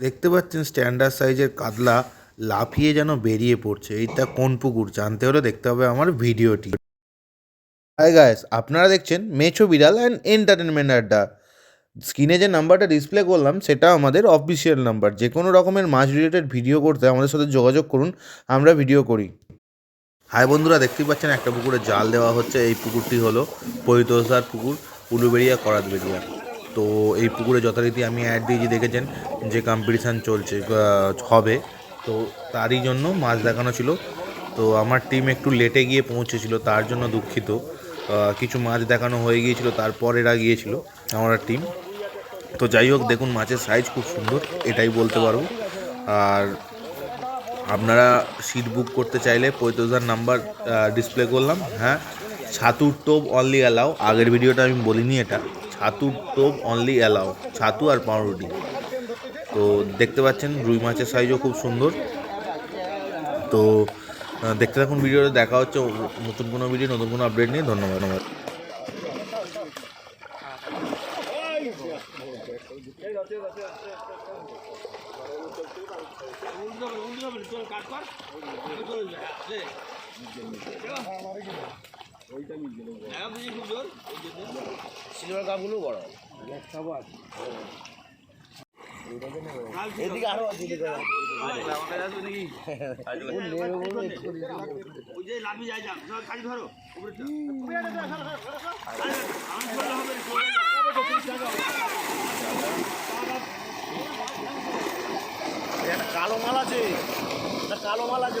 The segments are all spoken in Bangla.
দেখতে পাচ্ছেন স্ট্যান্ডার্ড সাইজের কাতলা লাফিয়ে যেন বেরিয়ে পড়ছে। এইটা কোন পুকুর? জানতে হলে দেখতে হবে আমার ভিডিওটি। হাই গাইস আপনারা দেখছেন মেছো বিড়াল অ্যান্ড এন্টারটেনমেন্ট আড্ডা স্ক্রিনে যে নাম্বারটা ডিসপ্লে করলাম, সেটা আমাদের অফিসিয়াল নাম্বার যে কোনো রকমের মাছ রিলেটেড ভিডিও করতে আমাদের সাথে যোগাযোগ করুন, আমরা ভিডিও করি। হাই বন্ধুরা, দেখতেই পাচ্ছেন একটা পুকুরে জাল দেওয়া হচ্ছে। এই পুকুরটি হলো পরিতোষদার পুকুর উলুবেড়িয়া করাতবেড়িয়া তো এই পুকুরে যথারীতি আমি অ্যাড দিয়েছি দেখেছেন যে কম্পিটিশান চলছে হবে। তো তারই জন্য মাছ দেখানো ছিল। তো আমার টিম একটু লেটে গিয়ে পৌঁছেছিল, তার জন্য দুঃখিত। কিছু মাছ দেখানো হয়ে গিয়েছিল, তারপর এরা গিয়েছিল, আমার টিম তো যাই হোক, দেখুন মাছের সাইজ খুব সুন্দর, এটাই বলতে পারব। আর আপনারা সিট বুক করতে চাইলে পঁয়ত্রিশ নাম্বার ডিসপ্লে করলাম। হ্যাঁ ছাতুর টোপ অনলি অ্যালাও আগের ভিডিওটা আমি বলিনি এটা। ছাতুর টোপ অনলি অ্যালাও ছাতু আর পাউরুটি। তো দেখতে পাচ্ছেন, রুই মাছের সাইজও খুব সুন্দর। তো দেখতে থাকুন ভিডিওটা দেখা হচ্ছে নতুন কোনো ভিডিও নতুন কোনো আপডেট নিয়ে। ধন্যবাদ ধন্যবাদ। সিলভার কাপগুলো বড়। এদিকে আরও আছে এদিকে একটা কালো মাল আছে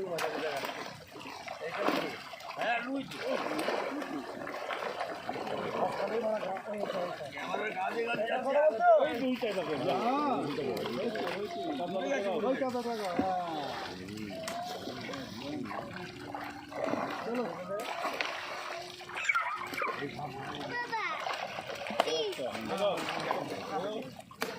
চলো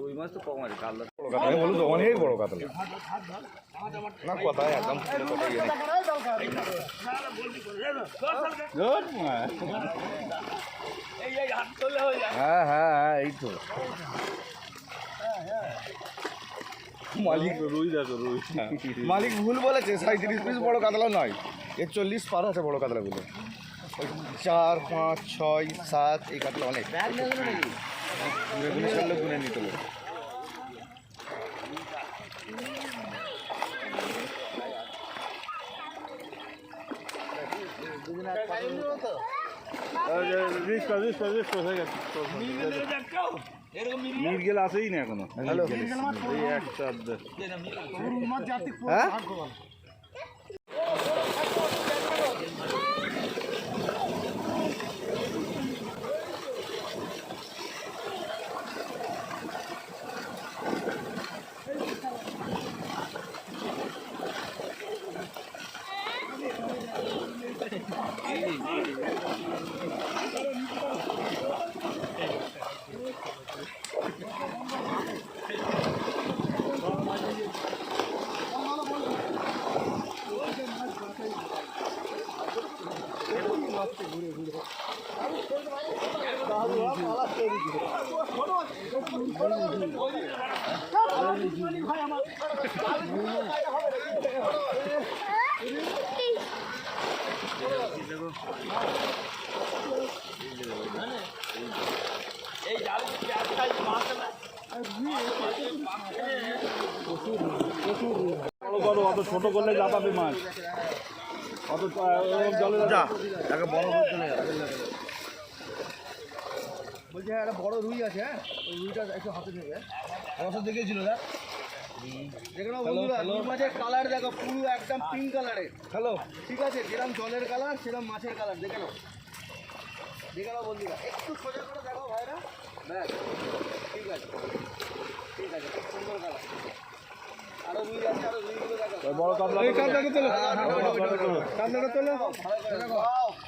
রুই মাছ তো কম আছে কাল আমি বলুন তো বড় কাতলা। না কথায় একদম হ্যাঁ হ্যাঁ হ্যাঁ এই তো। মালিক রুই দেখো, রুই। মালিক ভুল বলেছে সাঁত্রিশ পিস বড় কাতলা নয়, একচল্লিশ পার আছে বড় কাতলাগুলো। ওই চার, পাঁচ, ছয়, সাত, এই কাতলা অনেক। গুনে চললে গুনে নিতে হবে মির্গেল আসেই না। এখনও হ্যালো এই করো অত ছোট করলে যাতাবে মাছ অত জলে যা বড় যাবে বলছি হ্যাঁ একটা বড় রুই আছে হ্যাঁ ওই রুইটা একটু হাতে নেবে বছর দেখেছিল দেখ দেখে নাও বন্ধুরা রুই মাছের কালার দেখো পুরো একদম পিঙ্ক কালারের হ্যালো ঠিক আছে যেরকম জলের কালার সেরকম মাছের কালার দেখে নাও দেখে নাও বন্ধুরা একটু সোজা করে দেখো ভাইরা ব্যাস ঠিক আছে ঠিক আছে খুব সুন্দর কালার আরও রুই আছে আরও রুইগুলো দেখো বড় কাতলাটা তোলো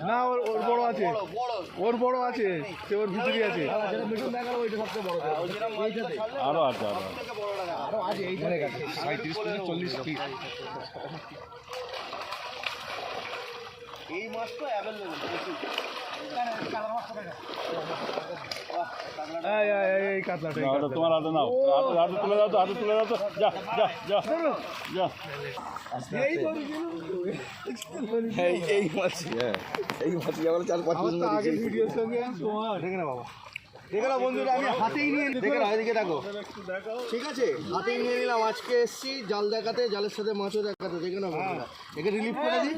না ওর ওর বড় আছে। ওর বড় আছে সে ওর ভিতরে আছে। আরও আছে আরও আছে। পঁয়ত্রিশ থেকে চল্লিশ এই মাছ তো অ্যাভেলেবল এই এই এই কাতলাটা তোমার হাতে নাও। হাতে হাতে দাও তো হাতে তুলে দাও তো। যা যা যা যা। এই এই মাছ এই মাছ চার পাঁচ পিস আগে ভিডিওর সঙ্গে না বাবা? দেখে না বন্ধুরা আমি হাতেই নিয়ে দেখলাম এদিকে দেখো। ঠিক আছে? হাতেই নিয়ে নিলাম। আজকে এসছি জাল দেখাতে জালের সাথে মাছও দেখাতে। দেখে না বন্ধুরা। একে রিলিফ করে দিই।